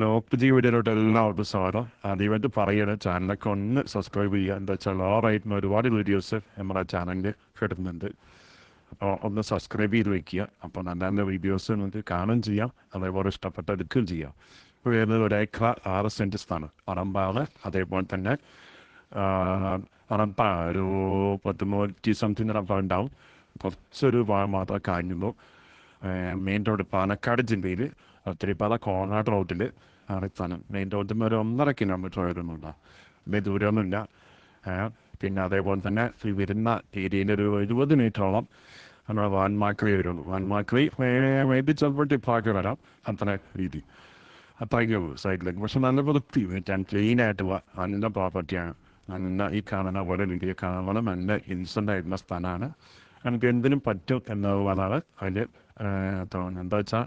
Lock ജീവിതത്തിലോട്ട് എല്ലാവർക്കും സ്വാഗതം ആദ്യമായിട്ട് പറയണ ചാനലൊക്കെ ഒന്ന് സബ്സ്ക്രൈബ് ചെയ്യുക. എന്താ വെച്ചാൽ ലോറായിട്ടുള്ള ഒരുപാട് വീഡിയോസ് നമ്മുടെ ചാനലിൽ കിടുന്നുണ്ട്. അപ്പോൾ ഒന്ന് സബ്സ്ക്രൈബ് ചെയ്ത് വെക്കുക. അപ്പോൾ നല്ല നല്ല വീഡിയോസ് നിങ്ങൾക്ക് കാണുകയും ചെയ്യാം. അതേപോലെ ഇഷ്ടപ്പെട്ട എടുക്കുകയും ചെയ്യാം. ഇപ്പോൾ വരുന്നത് ഒരു ഏക്കർ ആറ് സെന്റ് സ്ഥലം പറമ്പാണ് അതേപോലെ തന്നെ പറമ്പ ഒരു പത്ത് നൂറ്റി സംതിങ് അറമ്പ ഉണ്ടാവും കുറച്ചൊരു ഭാഗം മാത്രമേ കഴിഞ്ഞുള്ളൂ മെയിൻ റോഡ് പാലക്കാട് ജില്ലയിൽ തിരുപ്പാല കോണാട് റോഡിൽ ആണ് മെയിൻ റോഡിൽ നിന്ന് ഒരു ഒന്നര കിലോമീറ്റർ വരുന്നുണ്ട് വലിയ ദൂരമൊന്നുമില്ല. പിന്നെ അതേപോലെ തന്നെ ഈ വരുന്ന ഏരിയയിൽ ഒരു എഴുപത് മീറ്ററോളം നമ്മുടെ വാൻമാക്രി വരുള്ളൂ വാൻമാക്രി വേണ്ടി ചിലപ്പോൾ ടിപ്പാക്കി വരാം. അത്ര രീതി. ഉള്ളൂ സൈഡിലേക്ക്. പക്ഷെ നല്ല വൃത്തി ക്ലീനായിട്ട് നല്ല പ്രോപ്പർട്ടിയാണ് നല്ല ഈ കാണുന്ന പോലെ രീതിയിൽ കാണണം നല്ല ഇൻസെന്റ് ആയിട്ടുള്ള സ്ഥലമാണ്. എനിക്ക് എന്തിനും പറ്റും എന്നുള്ളതാണ് അതിൽ തോന്നുന്നത് എന്താ വെച്ചാൽ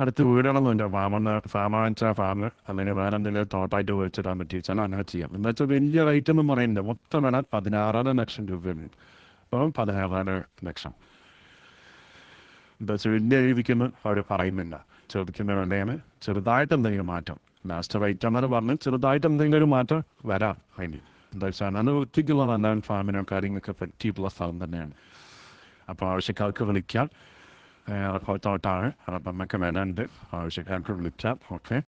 അടുത്ത് വീടുകളൊന്നുമില്ല ഫാമെന്ന് ഫാമ വെച്ചാൽ ഫാമ് അല്ലെങ്കിൽ വേറെ എന്തെങ്കിലും തോട്ടായിട്ട് വെച്ചിടാൻ പറ്റി വെച്ചാൽ അങ്ങനെ ചെയ്യാം. എന്ന് വെച്ചാൽ വലിയ റേറ്റ് ഒന്നും പറയുന്നില്ല. മൊത്തം വേണം പതിനാറര ലക്ഷം രൂപയാണ് അപ്പം പതിനാറര ലക്ഷം. എന്താ വെച്ചാൽ വലിയ രീതിക്കൊന്നും അവർ പറയുന്നില്ല. ചോദിക്കുന്ന വിലയാണ് ചെറുതായിട്ട് എന്തെങ്കിലും മാറ്റം. ലാസ്റ്റ് റേറ്റ് എന്നൊക്കെ പറഞ്ഞ് ചെറുതായിട്ട് എന്തെങ്കിലും മാറ്റം വരാം അതിന്. എന്താ വെച്ചാൽ അത് വൃത്തിക്കുള്ള നല്ല ഫാമിനോ കാര്യങ്ങളൊക്കെ പറ്റിയിട്ടുള്ള സ്ഥലം തന്നെയാണ്. അപ്പോൾ ആവശ്യക്കാർക്ക് വിളിക്കാം തോട്ടാണ് അപ്പം നമുക്ക് വേണമെങ്കിൽ ആവശ്യക്കാർക്ക് വിളിച്ചാൽ ഓക്കെ